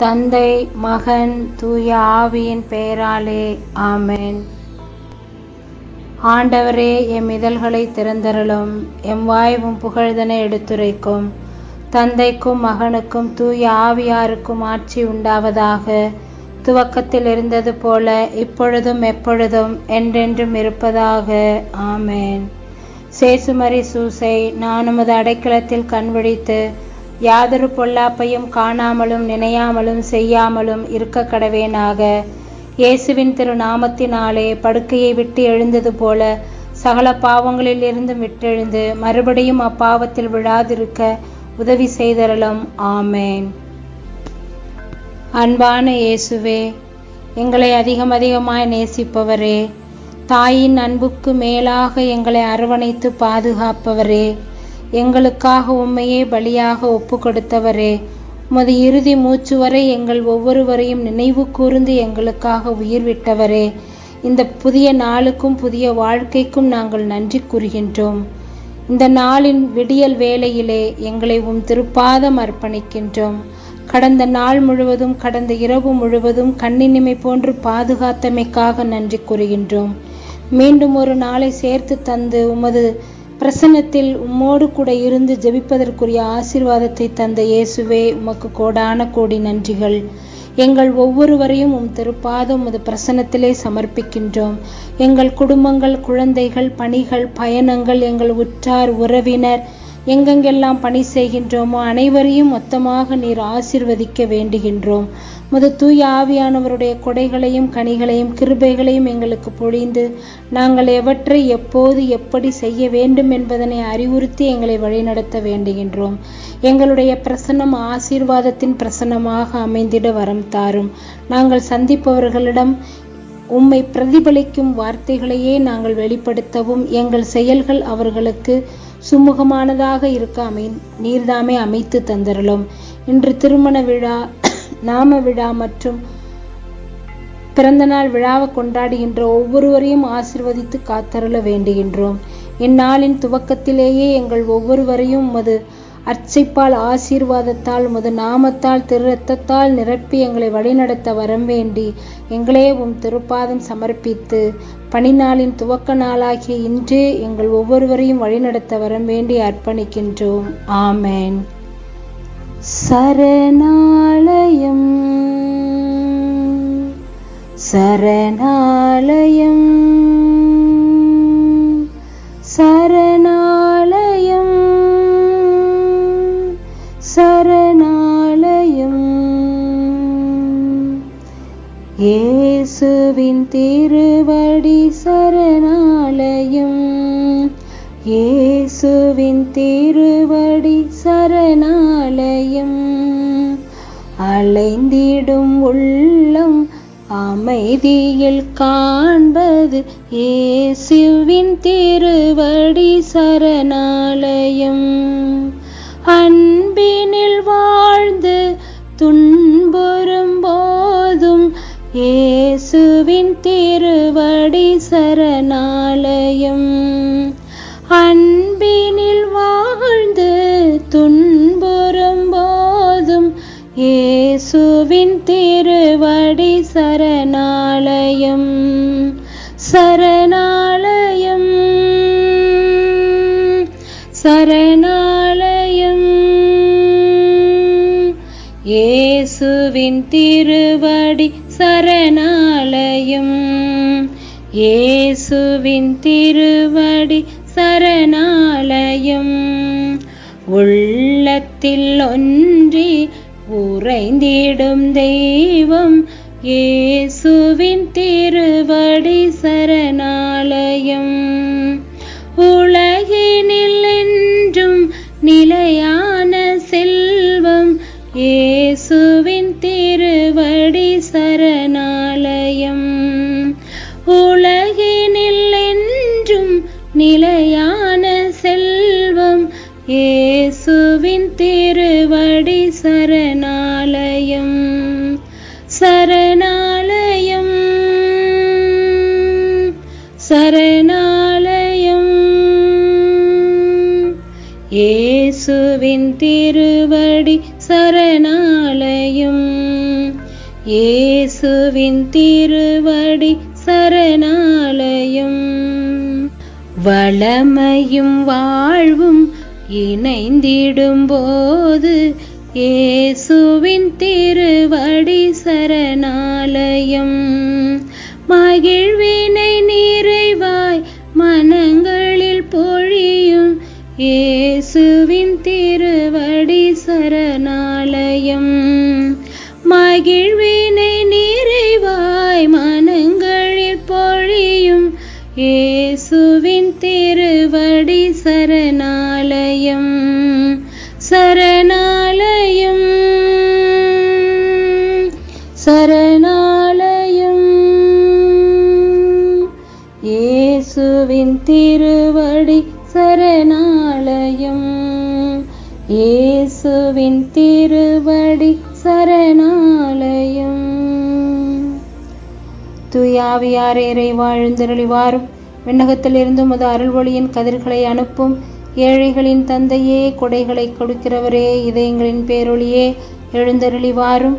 தந்தை மகன் தூய ஆவியின் பெயராலே ஆமென். ஆண்டவரே எம் இதழ்களை திறந்தருளும் எம் வாய்வும் புகழ்தனை எடுத்துரைக்கும். தந்தைக்கும் மகனுக்கும் தூய ஆவியாருக்கும் ஆட்சி உண்டாவதாக துவக்கத்தில் இருந்தது போல இப்பொழுதும் எப்பொழுதும் என்றென்றும் இருப்பதாக ஆமேன். சேசுமரி சூசை நான் உமது அடைக்கலத்தில் கண்விழித்து யாதொரு பொல்லாப்பையும் காணாமலும் நினையாமலும் செய்யாமலும் இருக்க கடவேனாக. இயேசுவின் திரு நாமத்தினாலே படுக்கையை விட்டு எழுந்தது போல சகல பாவங்களில் இருந்தும் விட்டெழுந்து மறுபடியும் அப்பாவத்தில் விழாதிருக்க உதவி செய்தரலும் ஆமேன். அன்பான இயேசுவே எங்களை அதிகம் அதிகமாய் நேசிப்பவரே தாயின் அன்புக்கு மேலாக எங்களை அரவணைத்து பாதுகாப்பவரே எங்களுக்காக உண்மையே பலியாக ஒப்பு கொடுத்தவரே உமது இறுதி மூச்சு வரை எங்கள் ஒவ்வொருவரையும் நினைவு கூர்ந்து எங்களுக்காக உயிர் விட்டவரே. இந்த புதிய நாளுக்கும் புதிய வாழ்க்கைக்கும் நாங்கள் நன்றி கூறுகின்றோம். இந்த நாளின் விடியல் வேளையிலே எங்களை உம் திருப்பாதம் அர்ப்பணிக்கின்றோம். கடந்த நாள் முழுவதும் கடந்த இரவு முழுவதும் கண்ணினிமை போன்று பாதுகாத்தமைக்காக நன்றி கூறுகின்றோம். மீண்டும் ஒரு நாளை சேர்த்து தந்து உமது பிரசன்னத்தில் உம்மோடு கூட இருந்து ஜெபிப்பதற்குரிய ஆசீர்வாதத்தை தந்த இயேசுவே உமக்கு கோடான கோடி நன்றிகள். எங்கள் ஒவ்வொருவரையும் உம் திருப்பாதம் உமது பிரசனத்திலே சமர்ப்பிக்கின்றோம். எங்கள் குடும்பங்கள் குழந்தைகள் பணிகள் பயணங்கள் எங்கள் உற்றார் உறவினர் எங்கெங்கெல்லாம் பணி செய்கின்றோமோ அனைவரையும் மொத்தமாக நீர் ஆசிர்வதிக்க வேண்டுகின்றோம். முது தூய ஆவியானவருடைய கொடைகளையும் கனிகளையும் கிருபைகளையும் எங்களுக்கு பொழிந்து நாங்கள் எவற்றை எப்போது எப்படி செய்ய வேண்டும் என்பதனை அறிவுறுத்தி எங்களை வழிநடத்த வேண்டுகின்றோம். எங்களுடைய பிரசன்னம் ஆசீர்வாதத்தின் பிரசன்னமாக அமைந்திட வரம் தாரும். நாங்கள் சந்திப்பவர்களிடம் உம்மை பிரதிபலிக்கும் வார்த்தைகளையே நாங்கள் வெளிப்படுத்தவும் எங்கள் செயல்கள் அவர்களுக்கு சுமூகமானதாக இருக்க அமை நீர்தாமே அமைத்து தந்தரலும் இன்று திருமண விழா நாம விழா மற்றும் பிறந்தநாள் விழாவை கொண்டாடுகின்ற ஒவ்வொருவரையும் ஆசிர்வதித்து காத்தருள வேண்டுகின்றோம். இந்நாளின் துவக்கத்திலேயே எங்கள் ஒவ்வொருவரையும் உமது அர்ச்சைப்பால் ஆசீர்வாதத்தால் உமது நாமத்தால் திரு ரத்தத்தால் நிரப்பி எங்களை வழிநடத்த வரம் வேண்டி எங்களே உம் திருப்பாதம் சமர்ப்பித்து பணிநாளின் துவக்க நாளாகிய இன்றே எங்கள் ஒவ்வொருவரையும் வழிநடத்த வரம் வேண்டி அர்ப்பணிக்கின்றோம். ஆமேன். சரணாலயம். சரணாலயம். திருவடி சரணாலயம். இயேசுவின் திருவடி சரணாலயம். அலைந்திடும் உள்ளம் அமைதியில் காண்பது இயேசுவின் திருவடி சரணாலயம். அன்பினில் வாழ்ந்து துன் சரணாலயம். அன்பினில் வாழ்ந்து துன்புறும் போதும் இயேசுவின் திருவடி சரணாலயம். சரணாலயம். சரணாலயம். இயேசுவின் திருவடி இயேசுவின் திருவடி சரணாலயம். உள்ளத்தில் ஒன்றி உறைந்திடும் தெய்வம் இயேசுவின் திருவடி சரணாலயம். சரணாலயம் இயேசுவின் திருவடி சரணாலயம். இயேசுவின் திருவடி சரணாலயம். வளமையும் வாழ்வும் இணைந்திடும் போது இயேசுவின் திருவடி சரணாலயம். மகிழ்வினை நிறைவாய் மனங்களில் பொழியும் இயேசுவின் திருவடி சரணாலயம். மகிழ்வினை இயேசுவின் திருவடி சரணாலயம். இயேசுவின் திருவடி சரணாலயம். தூயாவியாரே இறைவாழ்ந்தருளி வாரும் விண்ணகத்திலிருந்து உமது அருள்வொளியின் கதிர்களை அனுப்பும். ஏழைகளின் தந்தையே கொடைகளை கொடுக்கிறவரே இதயங்களின் பேரொழியே எழுந்தருளி வாரும்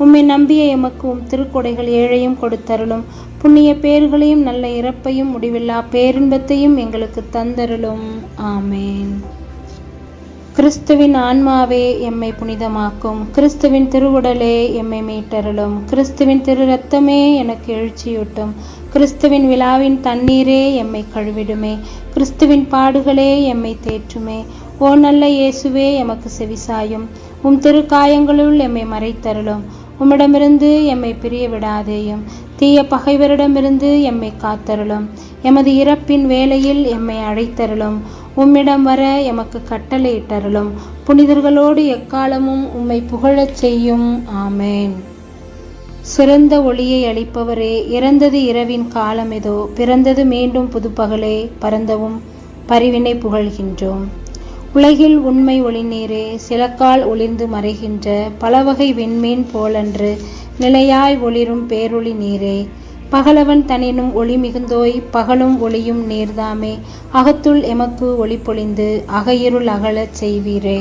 உம்மை நம்பிய எமக்கு உம் திருக்கொடைகள் ஏழையும் கொடுத்தருளும். புண்ணிய பேர்களையும் நல்ல இறப்பையும் முடிவில்லா பேரின்பத்தையும் எங்களுக்கு தந்தருளும். ஆமேன். கிறிஸ்துவின் ஆன்மாவே எம்மை புனிதமாக்கும். கிறிஸ்துவின் திருவுடலே எம்மை மீட்டருளும். கிறிஸ்துவின் திரு ரத்தமே எனக்கு எழுச்சியூட்டும். கிறிஸ்துவின் விழாவின் தண்ணீரே எம்மை கழுவிடுமே. கிறிஸ்துவின் பாடுகளே எம்மை தேற்றுமே. ஓ நல்ல இயேசுவே எமக்கு செவிசாயும் உம் திருக்காயங்களுள் எம்மை மறைத்தருளும். உம்மிடமிருந்து எம்மை பிரிய விடாதேயும் தீய பகைவரிடமிருந்து எம்மை காத்தருளும். எமது இறப்பின் வேலையில் எம்மை அழைத்தருளும். உம்மிடம் வர எமக்கு கட்டளையிட்டருளும். புனிதர்களோடு எக்காலமும் உம்மை புகழச் செய்யும். ஆமேன். சிறந்த ஒளியை அளிப்பவரே இறந்தது இரவின் காலம் இதோ. பிறந்தது மீண்டும் புதுப்பகலே பரந்தவும் பரிவினை புகழ்கின்றோம். உலகில் உண்மை ஒளிநீரே சிலக்கால் ஒளிர்ந்து மறைகின்ற பலவகை விண்மீன் போலன்று நிலையாய் ஒளிரும் பேரொளி நீரே. பகலவன் தனினும் ஒளி மிகுந்தோய் பகலும் ஒளியும் நீர்தாமே அகத்துள் எமக்கு ஒளி பொழிந்து அகையிருள் அகலச் செய்வீரே.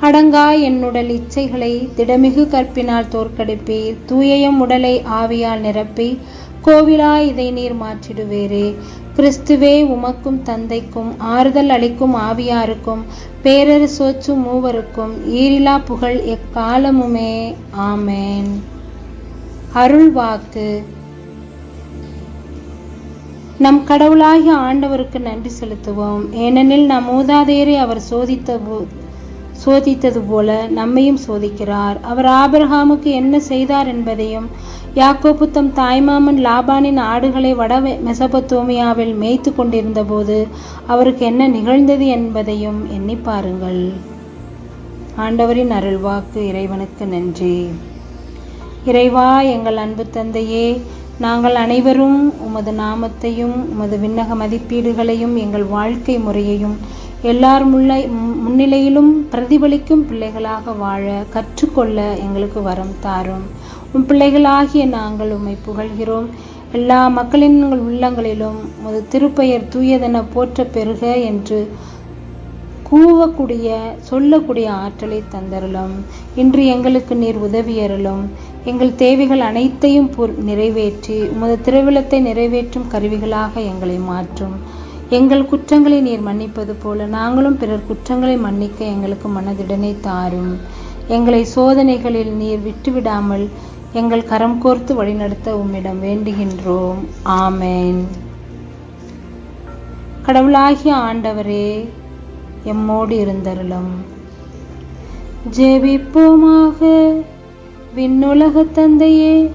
அடங்கா என்னுடல் இச்சைகளை திடமிகு கற்பினால் தோற்கடிப்பீர். தூயயம் உடலை ஆவியால் நிரப்பி கோவிலா இதை நீர் மாற்றிடுவேரே. கிறிஸ்துவே உமக்கும் தந்தைக்கும் ஆறுதல் அளிக்கும் ஆவியாருக்கும் பேரரு சோச்சு மூவருக்கும் ஈரிலா புகழ் எக்காலமுமே. ஆமேன். அருள் வாக்கு நம் கடவுளாகிய ஆண்டவருக்கு நன்றி செலுத்துவோம். ஏனெனில் நம் மூதாதையரை அவர் சோதித்த சோதித்தது போல நம்மையும் சோதிக்கிறார். அவர் ஆபிரகாமுக்கு என்ன செய்தார் என்பதையும் யாக்கோபு தம் தாய்மாமன் லாபானின் ஆடுகளை வட மெசபத்தோமியாவில் மேய்த்து கொண்டிருந்த போது அவருக்கு என்ன நிகழ்ந்தது என்பதையும் எண்ணி பாருங்கள். ஆண்டவரின் அருள்வாக்கு இறைவனுக்கு நன்றி. இறைவா எங்கள் அன்பு தந்தையே நாங்கள் அனைவரும் உமது நாமத்தையும் உமது விண்ணக மதிப்பீடுகளையும் எங்கள் வாழ்க்கை முறையையும் எல்லார் முல்லை முன்னிலையிலும் பிரதிபலிக்கும் பிள்ளைகளாக வாழ கற்றுக்கொள்ள எங்களுக்கு வரம் தாரும். உம் பிள்ளைகளாகிய நாங்கள் உம்மை புகழ்கிறோம். எல்லா மக்களின் உள்ளங்களிலும் உமது திருப்பெயர் தூயதென போற்ற பெறுக என்று கூவக்கூடிய சொல்லக்கூடிய ஆற்றலை தந்தருளும். இன்று எங்களுக்கு நீர் உதவியருளும் எங்கள் தேவைகள் அனைத்தையும் நிறைவேற்றி உமது திருவிழத்தை நிறைவேற்றும் கருவிகளாக எங்களை மாற்றும். எங்கள் குற்றங்களை நீர் மன்னிப்பது போல நாங்களும் பிறர் குற்றங்களை மன்னிக்க எங்களுக்கு மனதிடனை தாரும். எங்களை சோதனைகளில் நீர் விட்டுவிடாமல் எங்கள் கரம் கோர்த்து வழிநடத்த உம்மிடம் வேண்டுகின்றோம். ஆமேன். கடவுளாகிய ஆண்டவரே எம்மோடு இருந்தருளும். ஜெபிப்போமாக. விண்ணுலக தந்தையே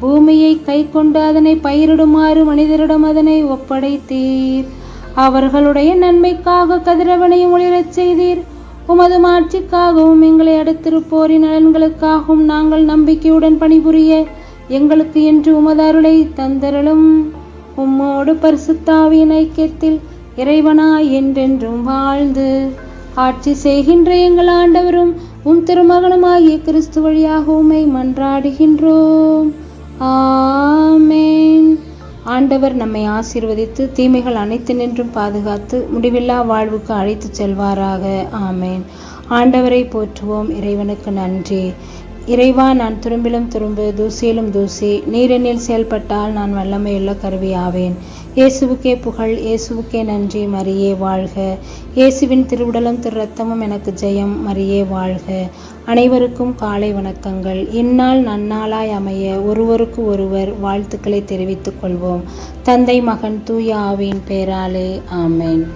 பூமியை கை கொண்டு அதனை பயிரிடுமாறு மனிதரிடம் அதனை ஒப்படைத்தீர். அவர்களுடைய நன்மைக்காக கதிரவனையும் ஒளிரச் செய்தீர். உமது மாட்சிக்காகவும் எங்களை அடுத்திருப்போரின் நலன்களுக்காகவும் நாங்கள் நம்பிக்கையுடன் பணிபுரிய எங்களுக்கு என்று உமது அருளை தந்தருளும். உம்மோடு பரிசுத்தாவின் ஐக்கியத்தில் இறைவனாய் என்றென்றும் வாழ்ந்து ஆட்சி செய்கின்ற எங்கள் ஆண்டவரும் உம் திருமகனுமாகிய கிறிஸ்து வழியாக உமை மன்றாடுகின்றோம். ஆமேன். ஆண்டவர் நம்மை ஆசீர்வதித்து தீமைகள் அனைத்து நின்றும் பாதுகாத்து முடிவில்லா வாழ்வுக்கு அழைத்து செல்வாராக. ஆமேன். ஆண்டவரை போற்றுவோம். இறைவனுக்கு நன்றி. இறைவா நான் துரும்பிலும் துரும்பு தூசியிலும் தூசி நீரெண்ணில் செயல்பட்டால் நான் வல்லமையுள்ள கருவியாவேன் இயேசுவுக்கே புகழ் இயேசுவுக்கே நன்றி மரியே வாழ்க. இயேசுவின் திருவுடலும் திரு ரத்தமும் எனக்கு ஜெயம் மரியே வாழ்க. அனைவருக்கும் காலை வணக்கங்கள். இந்நாள் நன்னாளாய் அமைய ஒருவருக்கு ஒருவர் வாழ்த்துக்களை தெரிவித்துக் கொள்வோம். தந்தை மகன் தூய ஆவியின் பேராலே. ஆமேன்.